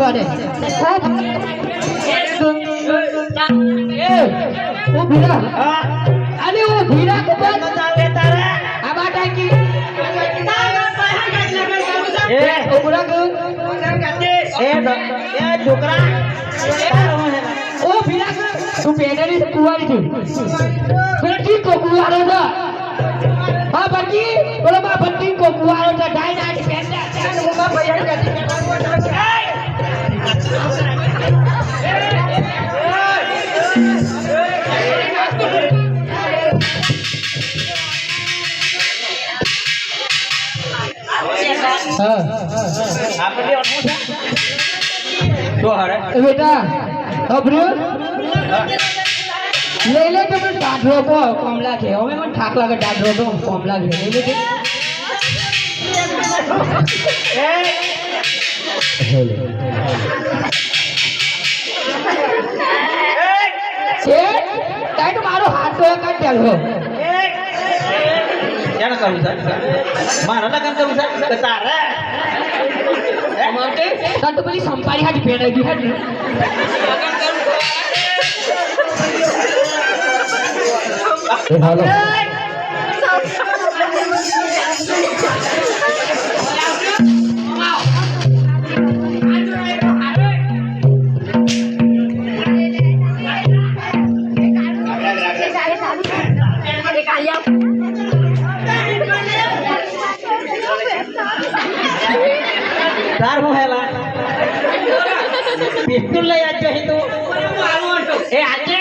એ ઓ ભીરા. અરે ઓ ભીરા તારે આ એ કુ એ એ છોકરા. તારો હે ને. ઓ ભીરા. કુ તું પેડરી કુવારી છું? બેટી કો કુવારો હા બાકી બા બત્તી કો કુવારો ડાઈ નાડી ચાલ ભૈયા જતી બેટા ખબર્યું લઈ લે તો મને ડાઢો કો કમલા છે હવે મને ઠાક લાગે ડાઢો તો કોમલા છે લઈ લે છે તાઈ તો મારો હાથ તો કાઢ ચાલો કેને કરવું છે મારા લગન કરવું છે કે તારે માટે તાર તો પેલી સંપારી હાજી પેડાઈ ગઈ હાજી હાલો તાર હું હેલા પિસ્તુલ લઈ આવજો હે તું એ આજે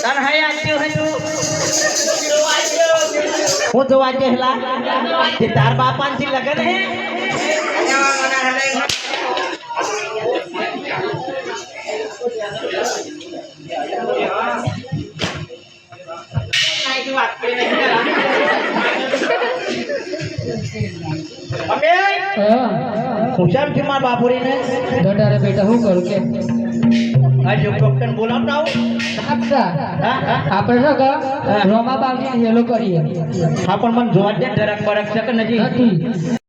તન હે આજ્યો હે તું હું આજે હેલા તે તાર બાપાનથી લગન હે અમે હા. હુશાર છે મારા બાપુરીને? ગટારે બેટા શું કરું કે? આજે ડોક્ટર બોલાવતા આવું. આપણે શું કર રોમા હેલો કરીએ. હા પણ મને જોવા દે જરાક બરક છે કે નથી.